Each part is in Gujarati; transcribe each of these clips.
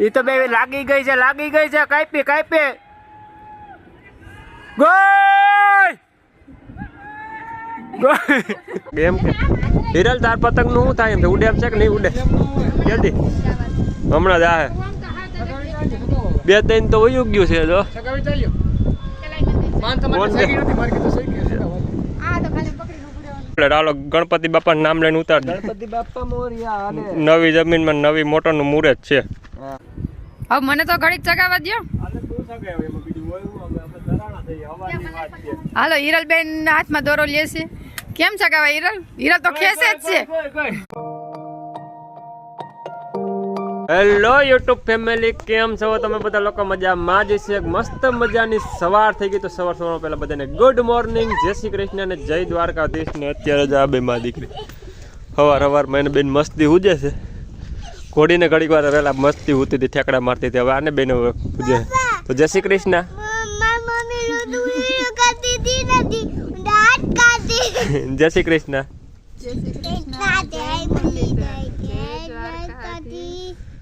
ઈ તો બે લાગી ગઈ છે લાગી ગઈ છે કાપી કાપી ગોય! એમ કે હિરલ તાર પતંગનું શું થાય એમ ઉડે એમ છે કે નહીં ઉડે? જલ્દી હમણાં જ આ બે ત્રણ તો વયું ગયું છે જો. ચાલો ગણપતિ બાપા નામ લઈને ઉતાર નવી ગણપતિ બાપ્પા નવી જમીનમાં નવી મોટરનું મુહૂર્ત છે. હવે મને તો ઘડીક ચગાવવા દો હાલો હિરલબેન હાથમાં દોરો લે છે. કેમ ચગાવા હિરલ? હિરલ તો ખેસે જ છે. હેલો યુટ્યુબ ફેમિલી કેમ છો? તમે બધા લોકો મજામાં જ છે. મસ્ત મજાની સવાર થઈ ગઈ તો સવાર સવાર પહેલા બધાને ગુડ મોર્નિંગ જય શ્રી કૃષ્ણ અને જય દ્વારકાધીશ. ને અત્યારે જ આ બે માં દીકરી. સવાર હવાર મેં બેન મસ્તી ઉજે છે. ઘોડીને ઘડીક વાર રહેલા મસ્તી ઉતી હતી ઠેકડા મારતી હતી હવે આને બેનો પૂજે તો જય શ્રી કૃષ્ણ. જય શ્રી કૃષ્ણ.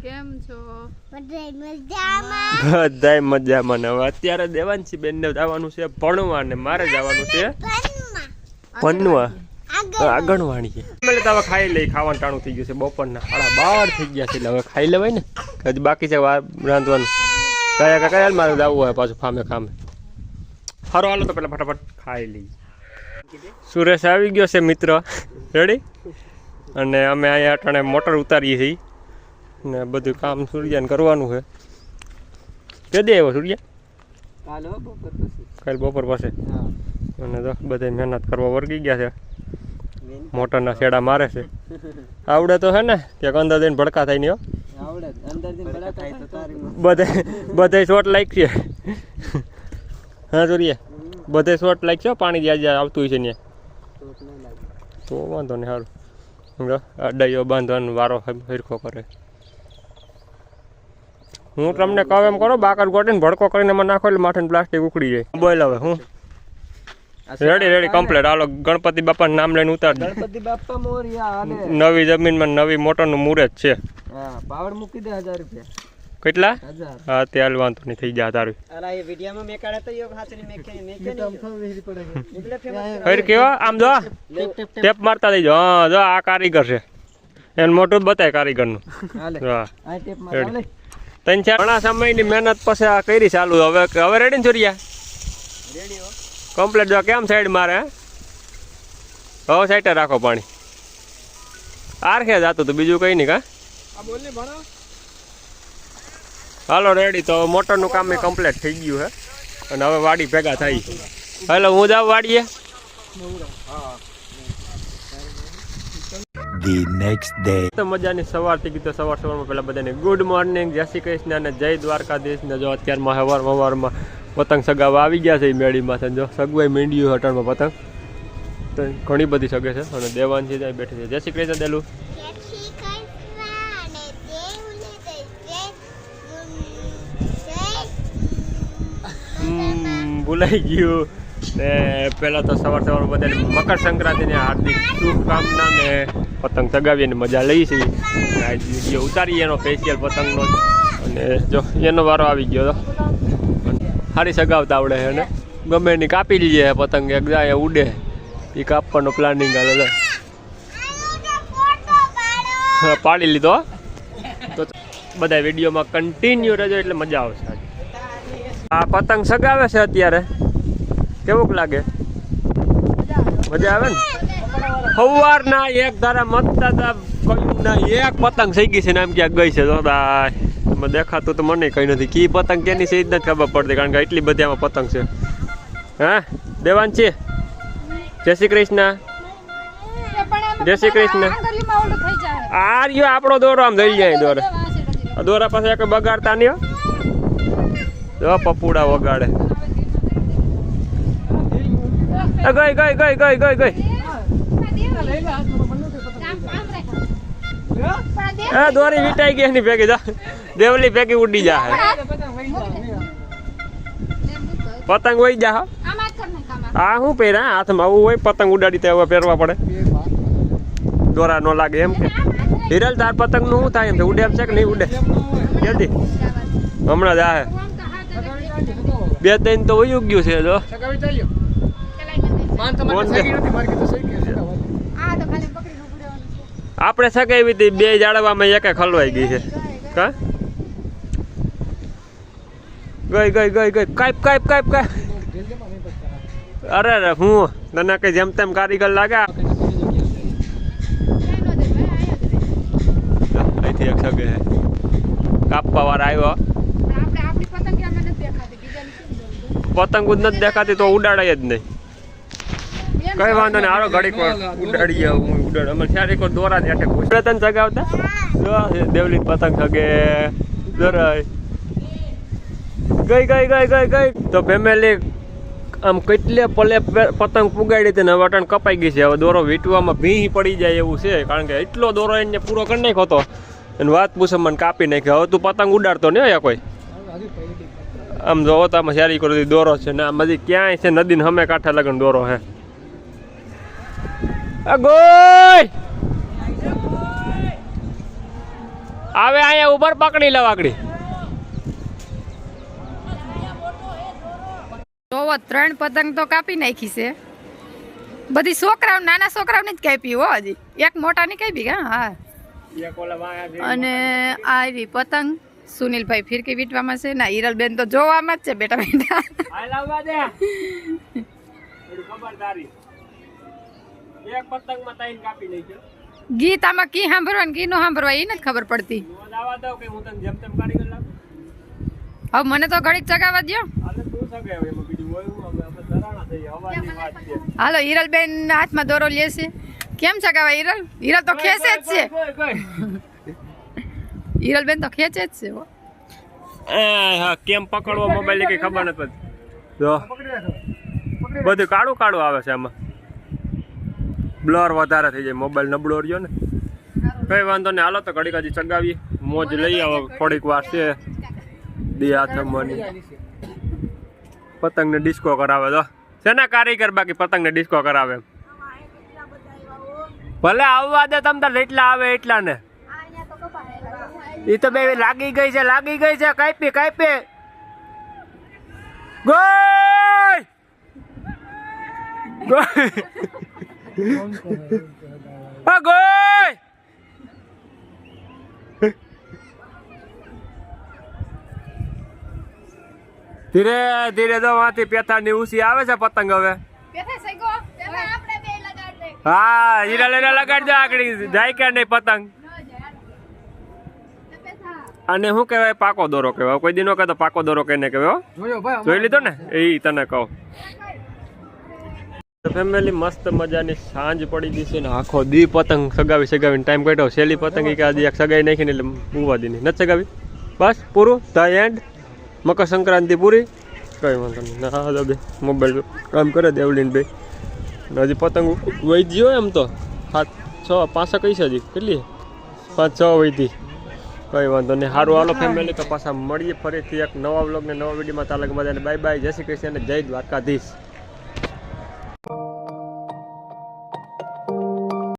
કેમ છો? બધાય મજામાં? ને હવે અત્યારે દેવાંશી બેનને જવાનું છે ભણવા ને મારે જવાનું છે ભણવા. આગણવાણી વાણીએ એટલે તો હવે ખાઈ લઈ ખાવાનું ટાણું થઈ ગયું છે બપોરના. સાડા બાર થઈ ગયા છે એટલે હવે ખાઈ લેવાય ને. હજી બાકી છે વાર રાંધવાનું. કયા કયા કયા મારે જવું હોય પાછું ફામે ખામે. ફરો હાલો તો પેલા ફટાફટ ખાઈ લઈએ. સુરેશ આવી ગયો છે મિત્ર. રેડી અને અમે અહીંયા અટાણે મોટર ઉતારીએ છીએ. ને બધું કામ સૂર્યાને કરવાનું છે. કે દે આવ્યો સૂર્યા? કાલે હો બપોર પછી કાલ બપોર પાસે હા. અને તો બધા મહેનત કરવા વર્ગી ગયા છે. મોટરના છેડા મારે છે. આવડે તો હે ને ક્યાંક અંદર જઈને ભડકા થાય નહીં બધે બધે શોટ લાઈક છે. હા સૂર્યા બધે શોટ લાઈક છે પાણી જ્યાં જ્યાં આવતું હોય છે ને તો વાંધો નહીં સારું અડાઈઓ બાંધવાનો વારો હરખો કરે. હું તમને કહું એમ કરો બાકર ગોટીને ભડકો કરીને મને નાખો એટલે માથે પ્લાસ્ટિક ઉકળી જાય. બોલ હવે હું? રેડી રેડી કમ્પ્લીટ હાલો ગણપતિ બાપાનું નામ લઈને ઉતાર દે. ગણપતિ બાપા મોરિયા અને નવી જમીનમાં નવી મોટરનું મુહૂર્ત છે. હા પાવડ મૂકી દે 1000 રૂપિયા. કેટલા? હા ત્યાં વાંધો નહીં થઈ જાય તારું. અલા એ વિડિયામાં મેં કાઢ્યા તો યો હાથની મેં કે મેં કે તો વેરી પડે. એટલે ફેમસ ફરી કેવા? આમ જો ટેપ મારતા દેજો. હા જો આ કારીગર છે. એને મોટું જ બતાય કારીગરનું. હાલે. હા. આ ટેપમાં રેડી. ત્રણ ચાર. ઘણા સમયની મહેનત પછી આ કરી ચાલુ હવે હવે રેડી ને છોરિયા કમ્પ્લેટ જો કેમ સાઈડ મારે હો? સાઈડે રાખો પાણી. આરખે જતું હતું બીજું કઈ નહીં કા હાલો રેડી તો મોટરનું કામ કમ્પ્લીટ થઈ ગયું હે? અને હવે વાડી ભેગા થાય હાલો હું જાઉં વાડીએ? The next day. તો મજાની સવાર થઈ ગઈ તો સવાર સવારમાં પહેલાં બધાને ગુડ મોર્નિંગ જય શ્રી કૃષ્ણ અને જય દ્વારકાધીશ. ને જો અત્યારમાં સવાર સવારમાં પતંગ સગાવા આવી ગયા છે એ મેળીમાં. જો સગવાઈ મીંડ્યું હટાણમાં પતંગ. તો ઘણી બધી સગે છે અને દેવાનથી ત્યાં બેઠી છે. જય શ્રી કૃષ્ણ, દેલું. ભૂલાઈ ગયું. ને પહેલાં તો સવાર સવાર બધાને મકર સંક્રાંતિને હાર્દિક શુભકામના ને પતંગ ચગાવીને મજા લઈ છીએ. આજ વીડિયો ઉતારીએ એનો ફેશિયલ પતંગનો. અને જો, એનો વારો આવી ગયો તો. સારી સગાવતા આવડે છે ને. ગમે એની કાપી લઈએ પતંગ, એક જાય ઉડે. એ કાપવાનો પ્લાનિંગ હાલે. પાડી લીધો. તો બધા વિડીયોમાં કન્ટિન્યુ રહેજો એટલે મજા આવશે. આ પતંગ સગાવે છે અત્યારે. કેવુંક લાગે? મજા આવે ને? સવારના એક ધારા મતતા હતા કયું ના એક પતંગ થઈ ગઈ છે ને એમ ક્યાંક ગઈ છે. દાય. એમાં દેખાતું તો મને કઈ નથી. કી પતંગ કેની છે એ જ નથી ખબર પડતી, કારણ કે એટલી બધી આમાં પતંગ છે. હા? દેવાન છે? જય શ્રી કૃષ્ણ. જય શ્રી કૃષ્ણ. આ રહ્યો આપણો દોરો, આમ થઈ જાય દોરા. દોરા પાસે બગાડતા નહીં પપુડા વગાડે. એ ગઈ ગઈ ગઈ ગઈ ગઈ ગઈ. હા, દોરી વીટાઈ ગઈ એની ભેગી, જા. દેવલી ભેગી ઉડી જા. પતંગ વહી જા, હા. હું પહેરા હાથમાં આવું હોય, પતંગ ઉડાડી તે હવે પહેરવા પડે. દોરા ન લાગે એમ કે. હિરલ, તાર પતંગનું શું થાય એમ ઉડે એમ છે કે નહીં ઉડે? જલ્દી. હમણાં જ આ બે, ત્રણ તો વયું ગયું છે, જો. આપણે સગાવી હતી બે જાડવામાં એકે ખલવાઈ ગઈ છે. કા? ગઈ ગઈ ગઈ ગઈ. કાઈપ કાઈપ કાઈપ કાઈપ. જલ્દીમાં નહીં બચતા. અરે અરે હું? તને કઈ જેમ તેમ કારીગર લાગે? અહીંથી એક સગે કાપવા વાળા આવ્યો પતંગ જ નથી દેખાતી તો ઉડાડાય જ નહીં. કઈ વાંધો નહીં આરો ઘડીક ઉડાડીએ હું ઉડાડ. અમે ત્યારે કોઈ દોરા જ હેઠે ઘૂસડે તને જો દેવલી પતંગ સગે દોરાય. ગઈ ગઈ ગઈ ગઈ ગઈ. તો ફેમિલી આમ કેટલે પલે પતંગ પુગાડી હતી ને વટણ કપાઈ ગઈ છે. હવે દોરો વીંટવામાં ભીહી પડી જાય એવું છે, કારણ કે એટલો દોરો એને પૂરો કરી નાખ્યો હતો. અને વાત પૂછે મને કાપી નાખ્યો. હવે તું પતંગ ઉડાડતો નહીં અહીંયા કોઈ? આમ જોવો તો આમાં સારી કરો દોરો છે ને આમ બધી ક્યાંય છે? નદીને હમે કાંઠે લગન દોરો હે. ગોય આવે અહીંયા ઉપર પકડી લે જોવો ત્રણ પતંગ તો કાપી નાખી છે. બધી છોકરાઓ નાના છોકરાઓને જ કાપી હો હજી. એક મોટાની કાપી હા. હા અને આ આવી પતંગ સુનિલભાઈ ફિરકી વીટવામાં છે. ના હિરલબેન તો જોવામાં જ છે બેટા બેટા. એક પતંગમાં તાઈન કાપી નાખ્યો ગીત આમાં કી સાંભળવા ને કી નો સાંભળવા એ નથી ખબર પડતી. આવા દઉં કે હું તને જેમ તેમ કાઢી લાગુ હવે મને તો ઘડીક ચગાવવા દ્યો. હાલે તું સગે હવે બીજું હોય હું અમે અમે ધરાણા થઈએ હવાની વાત છે. હાલો હિરલબેન હાથમાં દોરો લે છે. કેમ ચગાવા હિરલ? હિરલ તો ખેંચે જ છે. હિરલ. હિરલબેન તો ખેંચે જ છે હો. હા કેમ પકડવો મોબાઈલ કઈ ખબર નથી પડતી. જો. બધું કાળું કાળું આવે છે આમાં. બ્લર વધારે થઈ જાય મોબાઈલ નબળો રહ્યો ને. કઈ વાંધો નહીં, હાલો તો ઘડીક હજી ચગાવીએ. મોજ લઈ આવો, થોડીક વાર છે. બે હાથમાં પતંગને ડિસ્કો કરાવે તો. શેના કારીગર બાકી પતંગને ડિસ્કો કરાવે? ભલે આવવા દે, તમ તાર એટલા આવે એટલા ને એ તો બે લાગી ગઈ છે, લાગી ગઈ છે કાપી કાપી ગોય! ગોય! આ ધીરે ધીરે તો માંથી પેથા ની ઉસી આવે છે પતંગ હવે. હા હીરા લઈને લગાડજો આગળ જાય કે નહીં પતંગ. અને શું કહેવાય? પાકો દોરો કહેવાય. કોઈ દિનો કહેતો પાકો દોરો કહીને કહેવાય. જોઈ લીધો ને? એ તને કહું. ફેમિલી મસ્ત મજાની સાંજ પડી ગઈ છે ને આખો દી પતંગ સગાવી સગાવીને ટાઈમ કાઢ્યો. છેલ્લી પતંગ કે આજે એક સગાઈ નાખીને એટલે ઉવા દીની. નથી સગાવી? બસ, પૂરું? ધ એન્ડ મકર સંક્રાંતિ પૂરી? કઈ વાંધો નહીં. ના દો બે મોબાઈલ કામ કરે દેવલીન બે. હજી પતંગ વહી ગયો એમ તો. સાત, છ પાંચ કઈ છે હજી. કેટલી? પાંચ, છ વહીથી કઈ વાંધો નહીં. સારું હાલો ફેમિલી તો પાછા મળીએ ફરીથી એક નવા વ્લોગ ને નવા વિડીયોમાં તાલક મજાને બાય બાય જય શ્રી કૃષ્ણ જય દ્વારકાધીશ.